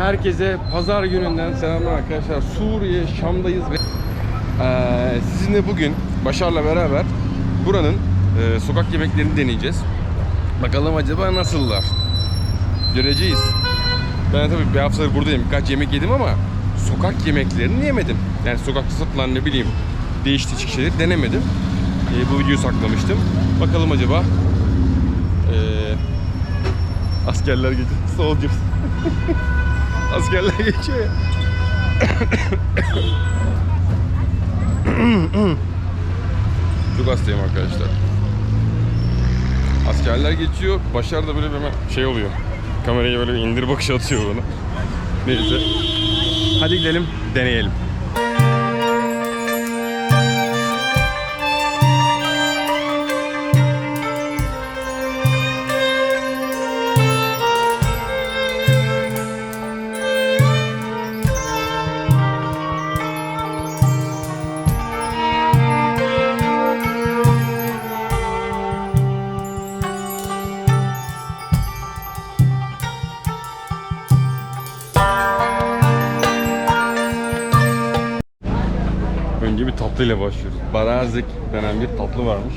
Herkese pazar gününden selamlar arkadaşlar. Suriye, Şam'dayız ve Ee, sizinle bugün Başar'la beraber buranın e, sokak yemeklerini deneyeceğiz. Bakalım acaba nasıllar? Göreceğiz. Ben tabii bir haftadır buradayım. Birkaç yemek yedim ama sokak yemeklerini yemedim. Yani sokakta satılan ne bileyim değişik değişik şeyleri denemedim. E, bu videoyu saklamıştım. Bakalım acaba e, askerler geçiyor. Soldiers. askerler geçiyor ya. Çok hastayım arkadaşlar. Askerler geçiyor. Başar da böyle bir şey oluyor. Kamerayı böyle bir indir bakış atıyor bana. Neyse. Hadi gidelim deneyelim. tatlıyla başlıyoruz. Barazik denen bir tatlı varmış.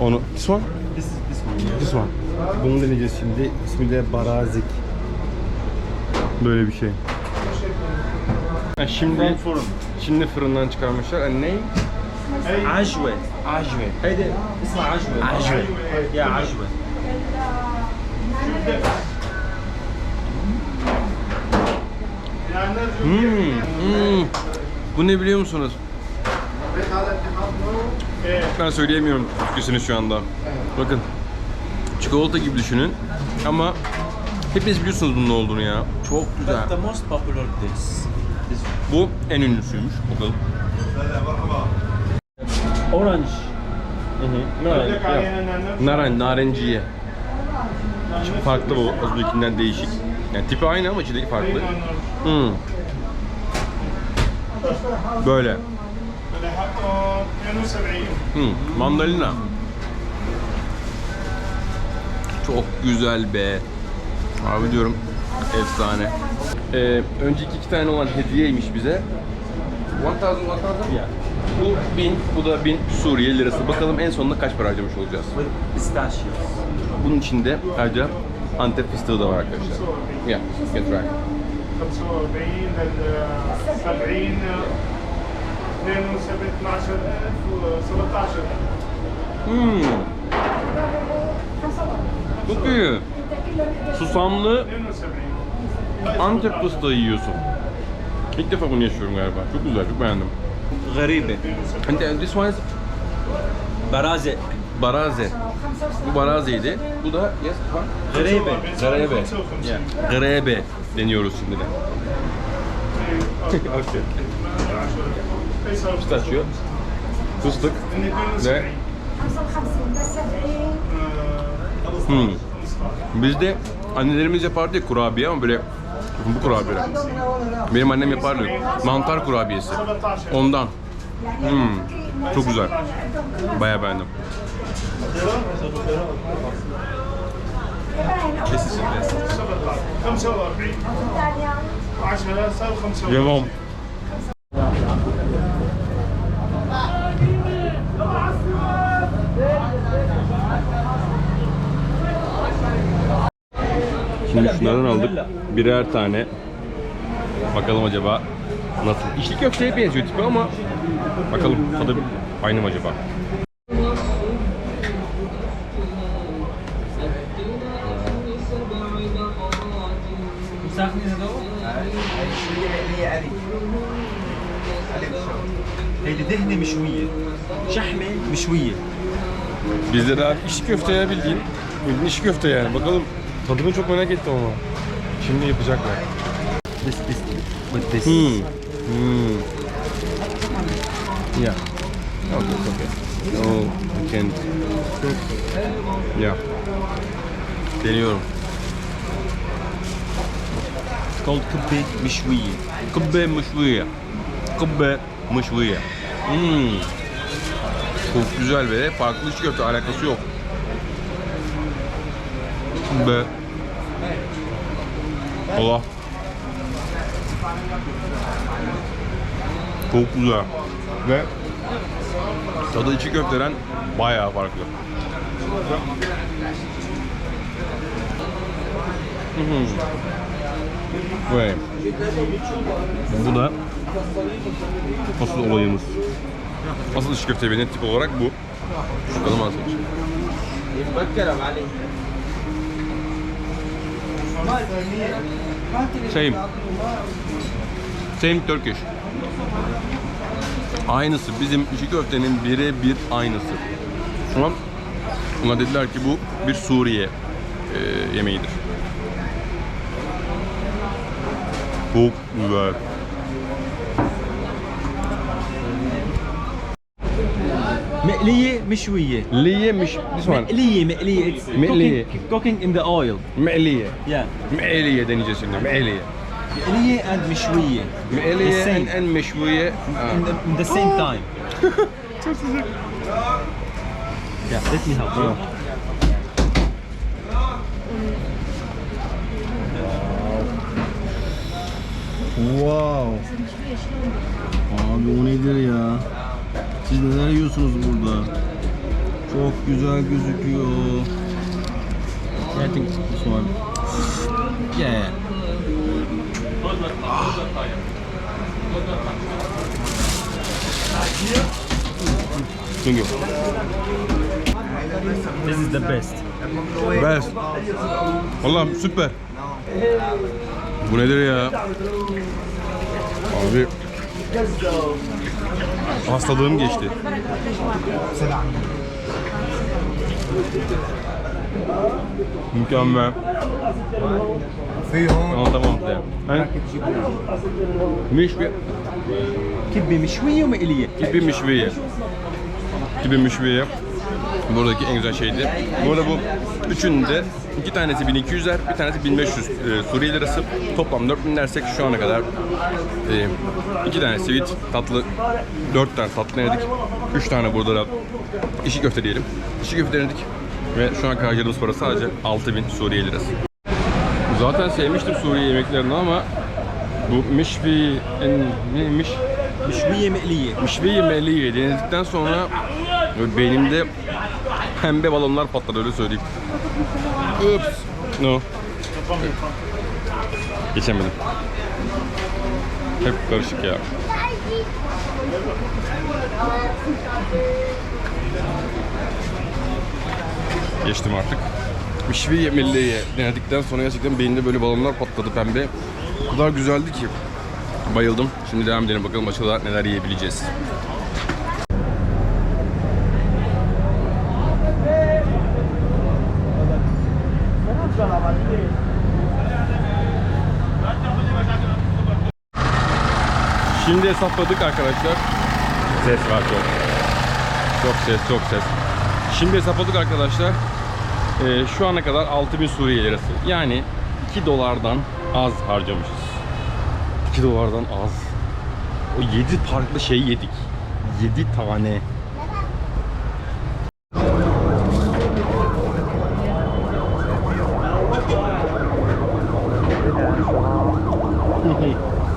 Onu... This one? This, this one. This one. Bunu deneyeceğiz şimdi. İsmi de Barazik. Böyle bir şey. Şimdi fırın. Şimdi fırından çıkarmışlar. Ne? Ajwe. Ajwe. Haydi. İsmi Ajwe. Ajwe. Ya Ajwe. Hmm. hmm. Bu ne biliyor musunuz? Ben söyleyemiyorum Türkçesini şu anda. Bakın. Çikolata gibi düşünün. Ama hepiniz biliyorsunuz bunun ne olduğunu ya. Çok güzel. The most popular this Bu en ünlüsüymüş. Bakalım. orange Naren, Naren, narenciye. Çok farklı bu. Az öncekinden değişik. Yani tipi aynı ama içindeki farklı. Hmm. Böyle. Hmm. Mandalina. Çok güzel be. Abi diyorum efsane. Ee, önceki iki tane olan hediyeymiş bize. 1000 1000 Yeah. Bu 1000, bu da 1000 Suriye lirası. Bakalım en sonunda kaç para harcamış olacağız. pistachios Bunun içinde ayrıca Antep fıstığı da var arkadaşlar. Yeah, get right. 45 لل 70 72 17 Hmm. Çok iyi. Susamlı Antep fıstığı yiyorsun. İlk defa bunu yaşıyorum galiba. Çok güzel, çok beğendim. Garibi. And uh, this one is Baraze. Baraze. Bu barazeydi. Bu da yes, bak. Grebe. Grebe. Yeah. Grebe deniyoruz şimdi de. pistachio, fıstık ve hmm. Bizde annelerimiz yapardı ya kurabiye ama böyle bu kurabiye. Benim annem yapardı. Mantar kurabiyesi. Ondan. Hmm. Çok güzel. Bayağı beğendim. Devam. Şimdi şunlardan aldık. Birer tane. Bakalım acaba nasıl? İçli köfteye benziyor tipi ama bakalım tadı aynı mı acaba? هيدي دهنة مشوية شحمة مشوية Bizde daha içli köfte ya bildiğin. Bildiğin içli köfte yani. Bakalım Tadını çok merak ettim ama. Şimdi yapacaklar. This, this, with this. Hmm. Hmm. Yeah. Oh, that's okay. No, I can't. Yeah. Deniyorum. It's called kubbe mishwiye. Kubbe mishwiye. Kubbe mishwiye. Hmm. Çok güzel ve farklı hiç köfte alakası yok. Kubbe. Allah. Çok güzel. Ve tadı içi köfteden bayağı farklı. Hı. Ve bu da asıl olayımız. Asıl içi köfte benim tip olarak bu. Şu ağzı. Same. Same Turkish. Aynısı. Bizim içi köftenin birebir aynısı. Ama ona dediler ki bu bir Suriye e, yemeğidir. Çok güzel. مقلية مشوية. مقلية مش مقلية مقلية. مقلية. cooking, cooking in the مقلية. مقلية دنجس انه مقلية. مقلية and مشوية. مقلية and, and مشوية. Uh. in, the, in the same آه. time. yeah let me help you. oh. واو. آه قوم نقدر يا Siz neler yiyorsunuz burada? Çok güzel gözüküyor. I think this one. Yeah. Çünkü. this is the best Best. Allah'ım süper. Bu nedir ya? Abi. Hastalığım geçti. Selam. Mükemmel. Anlatamam size. Ben... Müşvi... Kibbi müşviye mi iliye? Kibbi müşviye. Kibbi müşviye. Buradaki en güzel şeydi. Bu arada bu üçünde İki tanesi 1200'er, bir tanesi 1500 e, Suriye lirası. Toplam 4000 dersek şu ana kadar e, iki tane sivit, tatlı, dört tane tatlı yedik. Üç tane burada da işi köfte diyelim. İşi köfte yedik ve şu ana kadar harcadığımız para sadece 6000 Suriye lirası. Zaten sevmiştim Suriye yemeklerini ama bu mişbi, en, neymiş? Mişbi yemeliye. Mişbi yemeliye denedikten sonra beynimde pembe balonlar patladı öyle söyleyeyim. Ups. No. Geçemedim. Hep karışık ya. Geçtim artık. Mişvi yemeği denedikten sonra gerçekten beynimde böyle balonlar patladı pembe. O kadar güzeldi ki. Bayıldım. Şimdi devam edelim bakalım açıda neler yiyebileceğiz. Şimdi hesapladık arkadaşlar. Ses var çok. Çok ses, çok ses. Şimdi hesapladık arkadaşlar. Ee, şu ana kadar 6000 Suriye lirası. Yani 2 dolardan az harcamışız. 2 dolardan az. O 7 farklı şey yedik. 7 tane.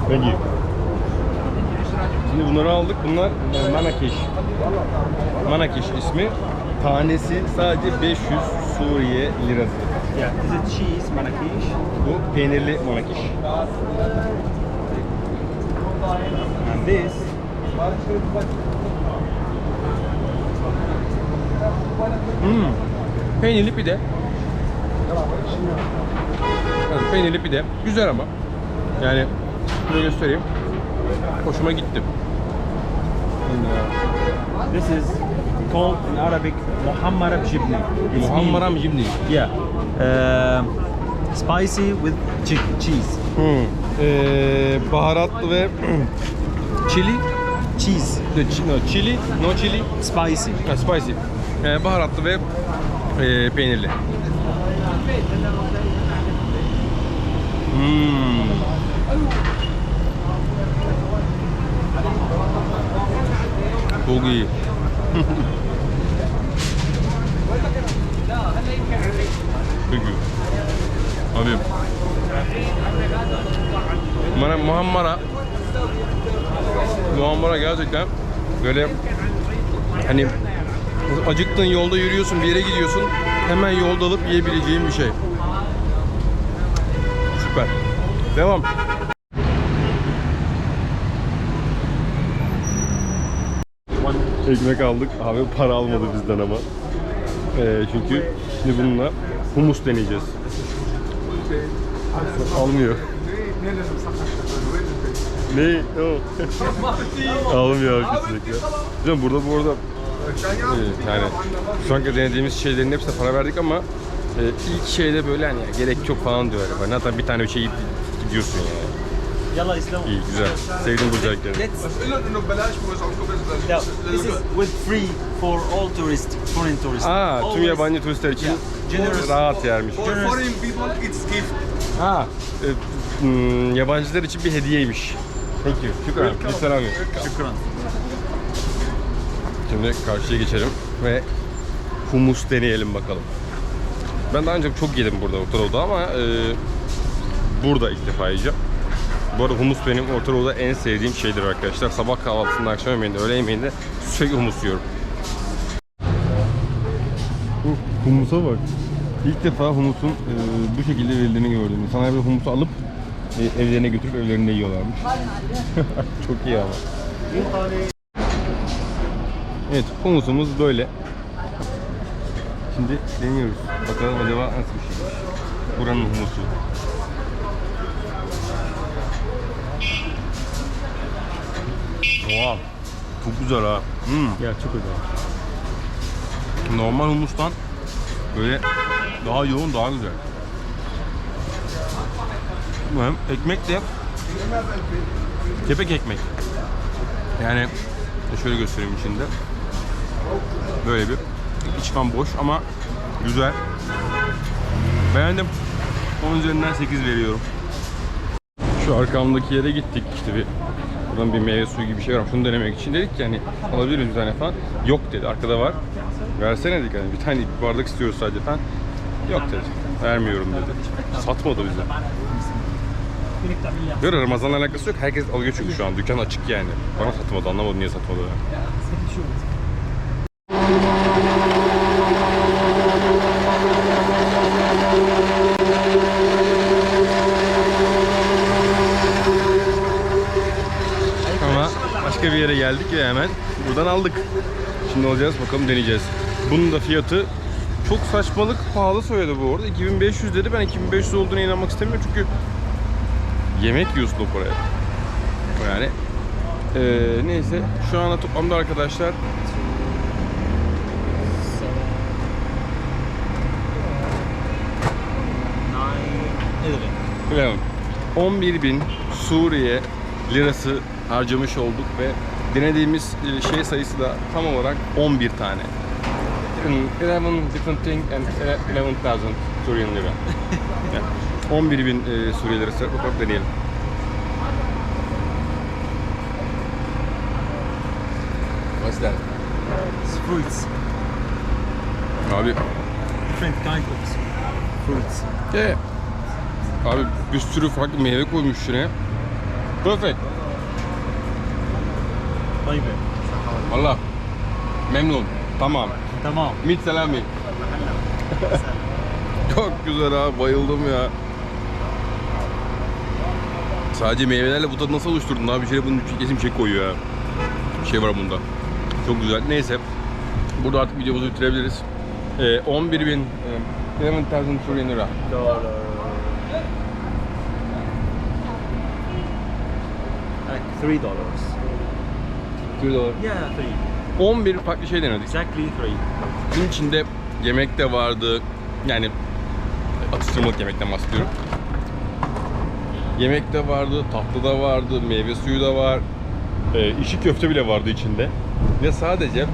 Thank you. Şimdi bunları aldık. Bunlar e, Manakeş. Manakeş ismi. Tanesi sadece 500 Suriye lirası. yeah this is cheese manakish Bu peynirli Manakeş. and this Hmm. Peynirli pide. Evet, peynirli pide. Güzel ama. Yani şöyle göstereyim. Hoşuma gitti. This is called in Arabic muhammara bjibni It's Muhammaram jibni. yeah uh, spicy with chi- cheese Hmm. Ee, baharatlı ve chili. cheese The chi- no, chili, no chili, spicy ha, spicy. Ee, baharatlı ve e, peynirli. Hmm. Çok iyi. Peki. Abi. Bana muhammara muhammara gerçekten böyle hani acıktın yolda yürüyorsun bir yere gidiyorsun hemen yolda alıp yiyebileceğin bir şey. Süper. Devam. Ekmek aldık. Abi para almadı bizden ama. Ee, çünkü şimdi bununla humus deneyeceğiz. Almıyor. ne? Almıyor abi kesinlikle. Hocam burada bu arada e, yani şu anki denediğimiz şeylerin hepsine para verdik ama e, ilk şeyde böyle hani gerek yok falan diyor. Yani zaten bir tane bir şey gidiyorsun yani. Yalla İslam. İyi güzel. Sevdim bu özellikleri. Yeah, this is with free for all tourists, foreign tourists. Aa, tüm yabancı turistler için Yeah. Generous. rahat yermiş. For foreign people it's gift. Ha, e, hmm, yabancılar için bir hediyeymiş. Thank you. Şükran. Lütfen abi. Şükran. Şimdi karşıya geçelim ve humus deneyelim bakalım. Ben daha önce çok yedim burada Orta Doğu'da ama e, burada ilk defa yiyeceğim. Bu arada humus benim Orta Doğu'da en sevdiğim şeydir arkadaşlar. Sabah kahvaltısında, akşam yemeğinde, öğle yemeğinde sürekli humus yiyorum. Bu humusa bak. İlk defa humusun e, bu şekilde verildiğini gördüm. İnsanlar böyle humusu alıp e, evlerine götürüp evlerinde yiyorlarmış. çok iyi ama. Evet, humusumuz böyle. Şimdi deniyoruz. Bakalım acaba nasıl bir şey. Buranın humusu. Wow. Çok güzel ha. Hmm. Ya çok özel. Normal humustan böyle daha yoğun, daha güzel. Hem ekmek de kepek ekmek. Yani şöyle göstereyim içinde. Böyle bir içten boş ama güzel. Beğendim. 10 üzerinden 8 veriyorum. Şu arkamdaki yere gittik işte bir buradan bir meyve suyu gibi bir şey var. Şunu denemek için dedik ki hani alabilir miyiz bir tane falan. Yok dedi. Arkada var. Versene dedik hani bir tane bir bardak istiyoruz sadece falan. Yok dedi. Vermiyorum dedi. Satmadı bize. Böyle Ramazan'la alakası yok. Herkes alıyor çünkü şu an. Dükkan açık yani. Bana satmadı. Anlamadım niye satmadı. Ama başka bir yere geldik ve hemen buradan aldık. Şimdi alacağız bakalım deneyeceğiz. Bunun da fiyatı çok saçmalık pahalı söyledi bu arada. 2500 dedi. Ben 2500 olduğuna inanmak istemiyorum çünkü yemek yiyorsun o paraya. Yani eee, neyse şu anda toplamda arkadaşlar Bilemem. 11 bin Suriye lirası harcamış olduk ve denediğimiz e, şey sayısı da tam olarak 11 tane. 11 different thing and 11,000 Suriye lira. Yani 11 bin e, Suriye lirası bakalım deneyelim. What's that? It's fruits. Abi Different kind of fruits. Yeah. Abi bir sürü farklı meyve koymuş şuraya. Perfect. طيبة. Allah. Memnun. Tamam. Tamam. Mit selami. Çok güzel ha. Bayıldım ya. Sadece meyvelerle bu tadı nasıl oluşturdun abi? Bir şey bunun için kesin bir şey koyuyor ya. Bir şey var bunda. Çok güzel. Neyse. Burada artık videomuzu bitirebiliriz. Ee, 11 bin, e, 11,000 Suriye lira. Like three dollars. 2 dolar. Yeah, three. 11 farklı şey denedik. Exactly three. Bunun içinde yemek de vardı. Yani atıştırmalık yemekten bahsediyorum. Yemek de vardı, tatlı da vardı, meyve suyu da var. E, işi köfte bile vardı içinde. Ve sadece e,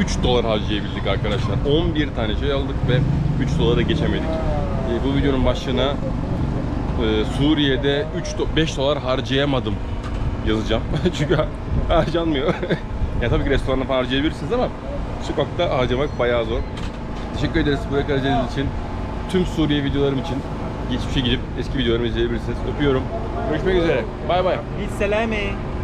3 dolar harcayabildik arkadaşlar. 11 tane şey aldık ve 3 dolara geçemedik. E, bu videonun başlığına e, Suriye'de 3 do- 5 dolar harcayamadım yazacağım. Çünkü harcanmıyor. ya tabii ki restoranda falan harcayabilirsiniz ama sokakta harcamak bayağı zor. Teşekkür ederiz buraya kalacağınız için. Tüm Suriye videolarım için geçmişe gidip eski videolarımı izleyebilirsiniz. Öpüyorum. Görüşmek üzere. Bay bay. Bisselame.